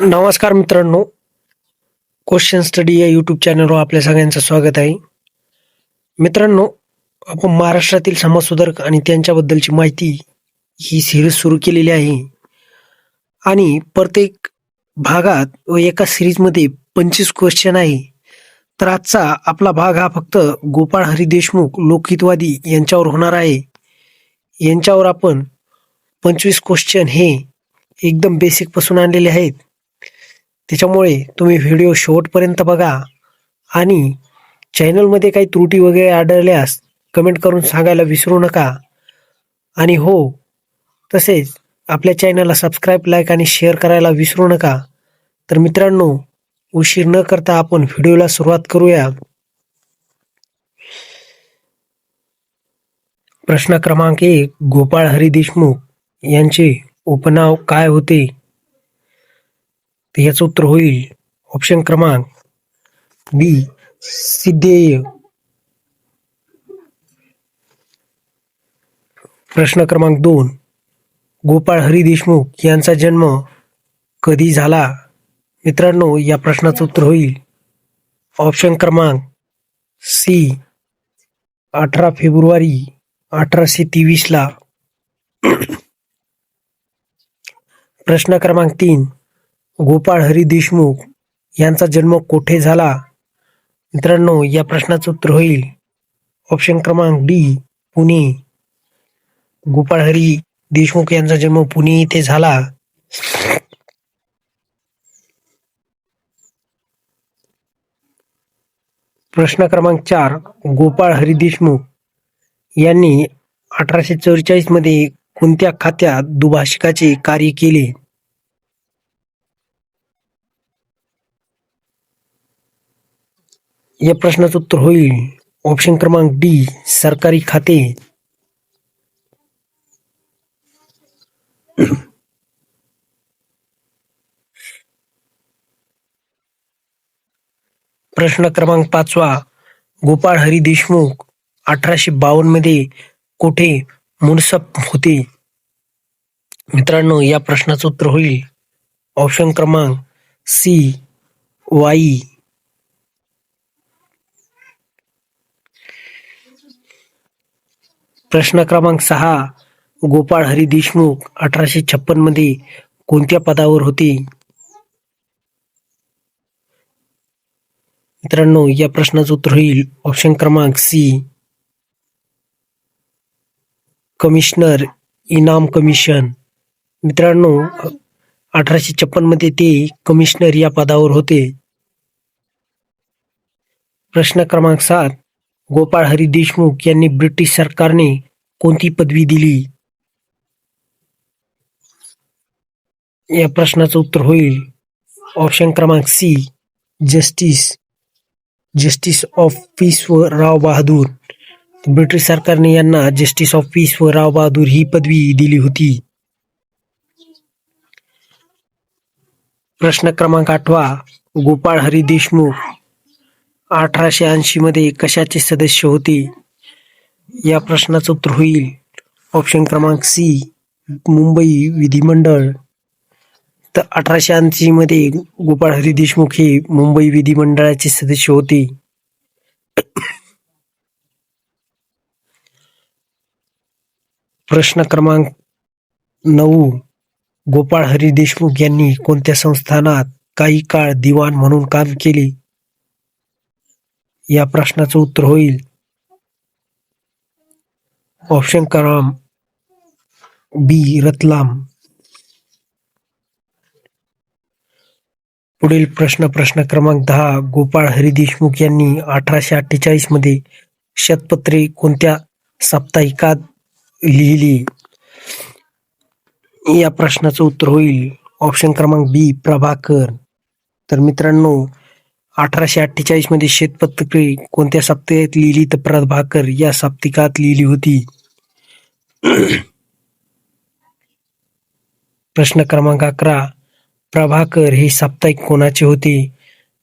नमस्कार मित्रांनो. Question study या यूट्यूब चॅनलवर आपल्या सगळ्यांचं स्वागत आहे. मित्रांनो आपण महाराष्ट्रातील समाजसुधारक आणि त्यांच्याबद्दलची माहिती ही सिरीज सुरू केलेली आहे. आणि प्रत्येक भागात व एका सिरीजमध्ये पंचवीस क्वेश्चन आहे. तर आजचा आपला भाग हा फक्त गोपाळ हरी देशमुख लोकहितवादी यांच्यावर होणार आहे. यांच्यावर आपण पंचवीस क्वेश्चन हे एकदम बेसिकपासून आणलेले आहेत. त्याच्यामुळे तुम्ही व्हिडिओ शेवटपर्यंत बघा. आणि चॅनलमध्ये काही त्रुटी वगैरे आढळल्यास कमेंट करून सांगायला विसरू नका. आणि हो तसेच आपल्या चॅनलला सबस्क्राईब लाईक आणि शेअर करायला विसरू नका. तर मित्रांनो उशीर न करता आपण व्हिडिओला सुरुवात करूया. प्रश्न क्रमांक एक गोपाळ हरी देशमुख यांचे उपनाव काय होते? तर याचं उत्तर होईल. ऑप्शन क्रमांक बी सिद्धेय. प्रश्न क्रमांक दोन गोपाळ हरी देशमुख यांचा जन्म कधी झाला? मित्रांनो या प्रश्नाचं उत्तर होईल. ऑप्शन क्रमांक सी अठरा फेब्रुवारी अठराशे तेवीसला. प्रश्न क्रमांक तीन गोपाळ हरी देशमुख यांचा जन्म कोठे झाला? मित्रांनो या प्रश्नाचं उत्तर होईल. ऑप्शन क्रमांक डी पुणे. गोपाळ हरी देशमुख यांचा जन्म पुणे येथे झाला. प्रश्न क्रमांक चार गोपाळ हरी देशमुख यांनी अठराशे चौवेचाळीसमध्ये कोणत्या खात्यात दुभाषिकाचे कार्य केले? या प्रश्नाचं उत्तर होईल. ऑप्शन क्रमांक डी सरकारी खाते. प्रश्न क्रमांक पाचवा गोपाळ हरी देशमुख अठराशे बावन्नमध्ये कुठे मुनसप होते? मित्रांनो या प्रश्नाचं उत्तर होईल. ऑप्शन क्रमांक सी वाई. प्रश्न क्रमांक सहा गोपाळ हरी देशमुख अठराशे छप्पनमध्ये कोणत्या पदावर होते? मित्रांनो या प्रश्नाचं उत्तर होईल ऑप्शन क्रमांक सी कमिशनर इनाम कमिशन मित्रांनो अठराशे छप्पनमध्ये ते कमिशनर या पदावर होते. प्रश्न क्रमांक सात गोपाळ हरी देशमुख यांनी ब्रिटिश सरकारने कोणती पदवी दिली? या प्रश्नाचं उत्तर होईल. ऑप्शन क्रमांक C, justice justice of peace व राव बहादूर. ब्रिटिश सरकारने यांना जस्टिस ऑफ़ पीस व राव बहादूर ही पदवी दिली होती. प्रश्न क्रमांक आठवा, गोपाळ हरी देशमुख अठराशे ऐंशी मध्ये कशाचे सदस्य होते? या प्रश्नाचं उत्तर होईल. ऑप्शन क्रमांक सी मुंबई विधिमंडळ. तर अठराशे ऐंशी मध्ये गोपाळ हरी देशमुख हे मुंबई विधिमंडळाचे सदस्य होते. प्रश्न क्रमांक नऊ गोपाळ हरी देशमुख यांनी कोणत्या संस्थानात काही काळ दिवाण म्हणून काम केले? या प्रश्नाचं उत्तर होईल. ऑप्शन क्रमांक बी रतलाम. पुढील प्रश्न प्रश्न क्रमांक दहा. गोपाळ हरी देशमुख यांनी अठराशे अठ्ठेचाळीसमध्ये शतपत्रे कोणत्या साप्ताहिकात लिहिली? या प्रश्नाचं उत्तर होईल. ऑप्शन क्रमांक बी प्रभाकर. तर मित्रांनो अठराशे अठ्ठेचाळीसमध्ये शेतपत्रे कोणत्या साप्ताहिकात लिहिली तर प्रभाकर या साप्ताहिकात लिहिली होती? प्रश्न क्रमांक अकरा. प्रभाकर हे साप्ताहिक कोणाचे होते?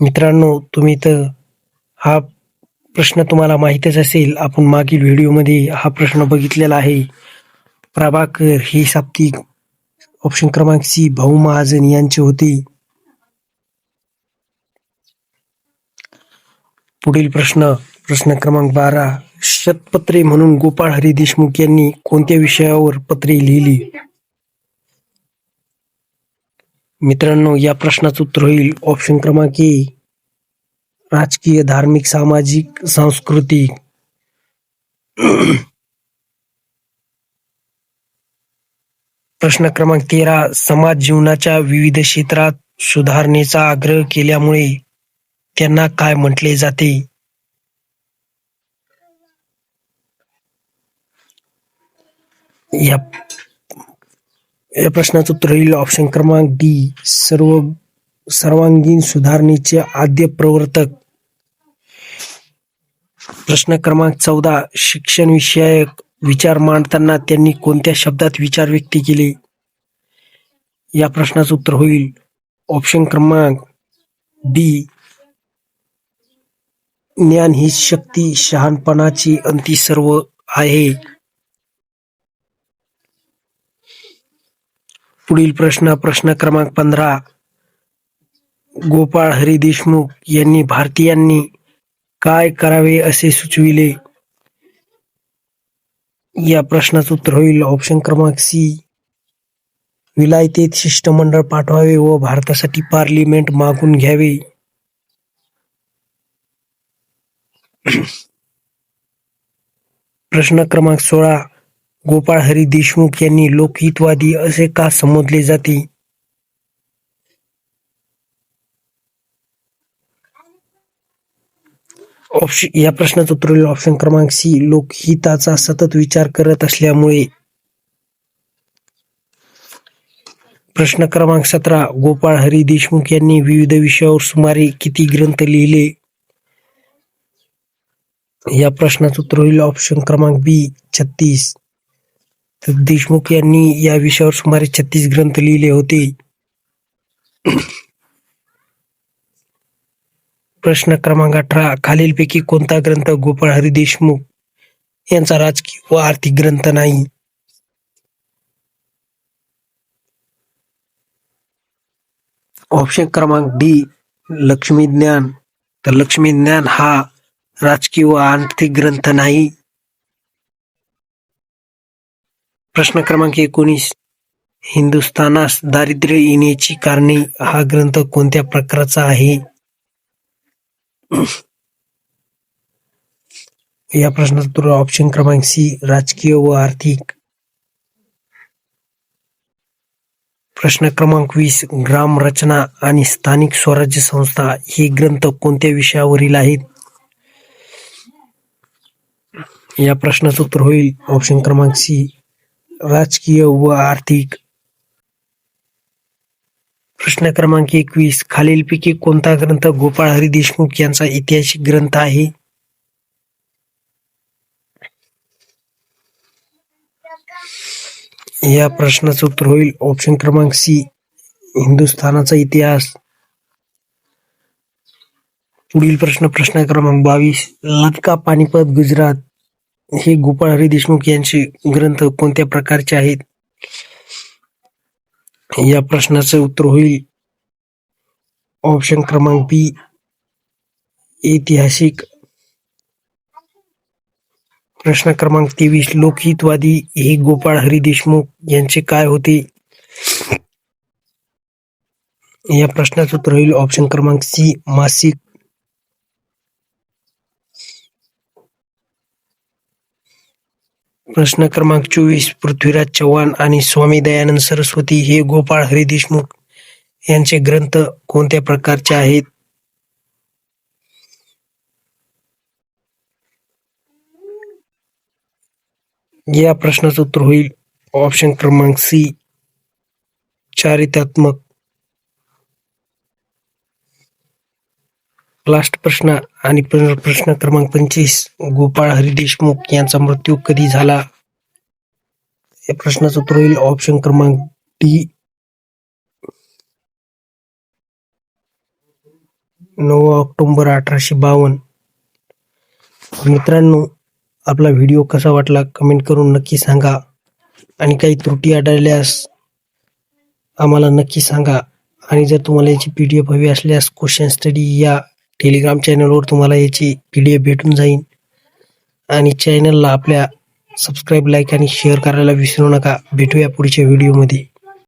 मित्रांनो तुम्ही तर हा प्रश्न तुम्हाला माहीतच असेल. आपण मागील व्हिडिओमध्ये हा प्रश्न बघितलेला आहे. प्रभाकर हे साप्ताहिक ऑप्शन क्रमांक सी भाऊ महाजन यांचे होते. पुढील प्रश्न प्रश्न क्रमांक बारा. शतपत्रे म्हणून गोपाळ हरी देशमुख यांनी कोणत्या विषयावर पत्रे लिहिली? मित्रांनो या प्रश्नाचं उत्तर होईल ऑप्शन क्रमांक ए. राजकीय धार्मिक सामाजिक सांस्कृतिक. प्रश्न क्रमांक तेरा. समाज जीवनाच्या विविध क्षेत्रात सुधारणेचा आग्रह केल्यामुळे त्यांना काय म्हटले जाते? या या प्रश्नाचं उत्तर होईल ऑप्शन क्रमांक डी सर्व सर्वांगीण सुधारणेचे आद्य प्रवर्तक. प्रश्न क्रमांक चौदा. शिक्षण विषयक विचार मांडताना त्यांनी कोणत्या शब्दात विचार व्यक्त केले? या प्रश्नाचं उत्तर होईल. ऑप्शन क्रमांक डी ज्ञान ही शक्ती शहाणपणाची अंती सर्व आहे. पुढील प्रश्न प्रश्न क्रमांक पंधरा. गोपाळ हरी देशमुख यांनी भारतीयांनी काय करावे असे सुचविले? या प्रश्नाचं उत्तर होईल ऑप्शन क्रमांक सी विलायतेत शिष्टमंडळ पाठवावे व भारतासाठी पार्लिमेंट मागून घ्यावे. प्रश्न क्रमांक सोळा गोपाळ हरी देशमुख यांनी लोकहितवादी असे का संबोधले जाते? ऑप्शन या प्रश्नाचं उत्तर ऑप्शन क्रमांक सी लोकहिताचा सतत विचार करत असल्यामुळे. प्रश्न क्रमांक सतरा गोपाळ हरी देशमुख यांनी विविध विषयावर सुमारे किती ग्रंथ लिहिले? या प्रश्नाचं उत्तर होईल ऑप्शन क्रमांक बी छत्तीस. तर देशमुख यांनी या विषयावर सुमारे छत्तीस ग्रंथ लिहिले होते. प्रश्न क्रमांक अठरा खालीलपैकी कोणता ग्रंथ गोपाळ हरी देशमुख यांचा राजकीय व आर्थिक ग्रंथ नाही? ऑप्शन क्रमांक डी लक्ष्मी ज्ञान. तर लक्ष्मी ज्ञान हा राजकीय व आर्थिक ग्रंथ नाही. प्रश्न क्रमांक एकोणीस. हिंदुस्थानास दारिद्र्य येण्याची कारणे हा ग्रंथ कोणत्या प्रकारचा आहे? या प्रश्नाचा उत्तर ऑप्शन क्रमांक सी राजकीय व आर्थिक. प्रश्न क्रमांक वीस ग्राम रचना आणि स्थानिक स्वराज्य संस्था हे ग्रंथ कोणत्या विषयावरील आहेत? या प्रश्नाचं उत्तर होईल. ऑप्शन क्रमांक सी राजकीय व आर्थिक. प्रश्न क्रमांक एकवीस. खालीलपैकी कोणता ग्रंथ गोपाळ हरी देशमुख यांचा ऐतिहासिक ग्रंथ आहे? या प्रश्नाचं उत्तर होईल. ऑप्शन क्रमांक सी हिंदुस्थानाचा इतिहास. पुढील प्रश्न प्रश्न क्रमांक बावीस. लतका पानिपत गुजरात. हे गोपाळ हरी देशमुख यांचे ग्रंथ कोणत्या प्रकारचे आहेत? या प्रश्नाचं उत्तर होईल. ऑप्शन क्रमांक बी ऐतिहासिक. प्रश्न क्रमांक तेवीस लोकहितवादी हे गोपाळ हरी देशमुख यांचे काय होते? या प्रश्नाचं उत्तर होईल. ऑप्शन क्रमांक सी मासिक. प्रश्न क्रमांक चोवीस पृथ्वीराज चव्हाण आणि स्वामी दयानंद सरस्वती हे गोपाळ हरी देशमुख यांचे ग्रंथ कोणत्या प्रकारचे आहेत? या प्रश्नाचं उत्तर होईल ऑप्शन क्रमांक सी चारित्यात्मक लास्ट प्रश्न आणि प्र- प्रश्न क्रमांक पंचवीस. गोपाळ हरी देशमुख यांचा मृत्यू कधी झाला? या प्रश्नाचं उत्तर होईल ऑप्शन क्रमांक डी नऊ ऑक्टोबर अठराशे बावन्न. मित्रांनो आपला व्हिडिओ कसा वाटला कमेंट करून नक्की सांगा. आणि काही त्रुटी आढळल्यास आम्हाला नक्की सांगा. आणि जर तुम्हाला याची पी डी एफ हवी असल्यास क्वेश्चन स्टडी या टेलिग्राम चॅनलवर तुम्हाला याची पी डी एफ भेटून जाईल आणि चॅनलला आपल्या सबस्क्राईब लाईक आणि शेअर करायला विसरू नका. भेटूया पुढच्या व्हिडिओमध्ये